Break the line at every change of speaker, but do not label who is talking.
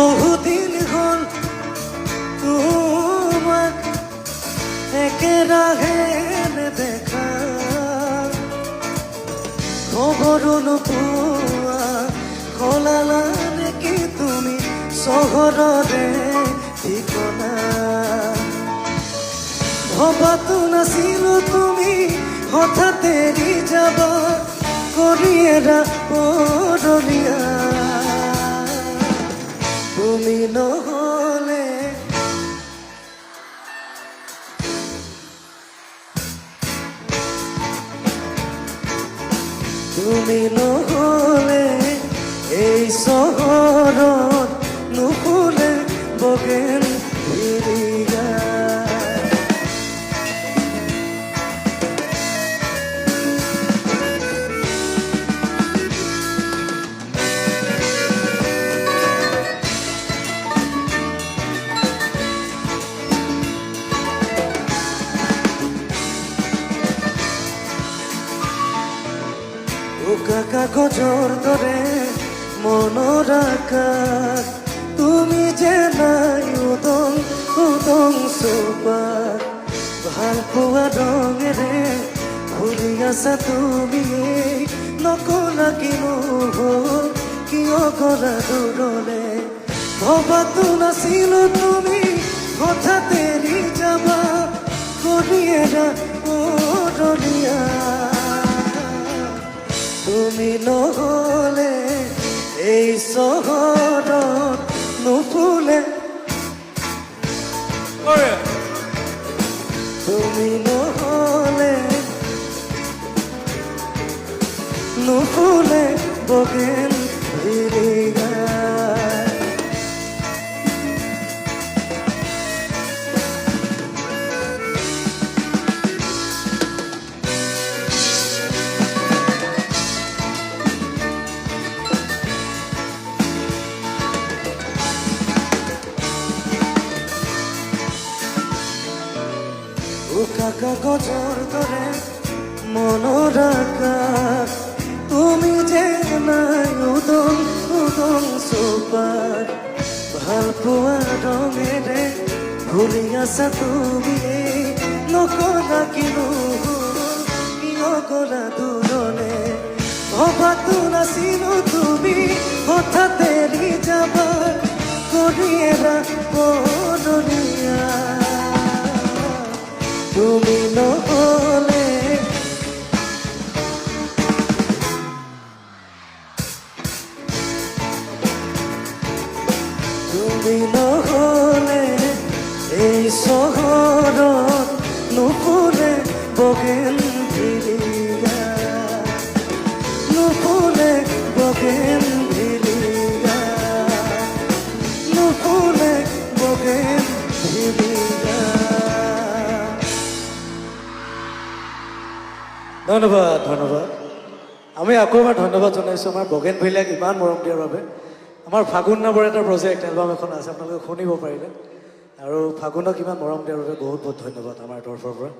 বহুদিন হল তোমাক একেৰাহে দেখা। খবৰো নোপোৱা সলালা নেকি তুমি চহৰৰে ঠিকনা? ভবাতো নাছিলো তুমি এৰি যাবা কৰি এৰা তুমি নহলে এই চহৰত নুফুলে বগেন উকা কাগজৰ দৰে মনৰ আকাশ। তুমি যে নাই উদং উদং চৌপাত ভালো পোৱা ৰঙেৰে ফুলি আছা তুমি। নকলা কিনো হ'ল কিয় গলা দূৰলে ভবাতো নাছিলো তুমি এৰি যাবা। কৰি তুমি নহলে এই চহৰত নুফুলে তুমি নহলে নুফুলে বগেন ভিৰিগা উকা কাগজৰ দৰে মনৰ আকাশ তুমি যে নাই উদং উদং চৌপাত ভালো পোৱা ৰঙেৰে ভুলি আছা তুমি। নকলা কিনো কিয় গলা দূৰলে ভবাতো তুমি। তুমি নহলে তুমি নহলে এই চহৰত নুফুলে বগেন ভিৰিয়া নুফুলে বগেন ভিৰিয়া নুফুলে বগেন ভিৰিয়া ধন্যবাদ ধন্যবাদ। আমি আকৌ এবাৰ ধন্যবাদ জনাইছোঁ, আমাৰ বগেন ভৈলাক ইমান মৰম দিয়াৰ বাবে। আমাৰ ফাগুন নামৰ এটা প্ৰজেক্ট এলবাম এখন আছে, আপোনালোকে শুনিব পাৰিলে। আৰু ফাগুনক ইমান মৰম দিয়াৰ বাবে বহুত বহুত ধন্যবাদ আমাৰ তৰফৰ পৰা।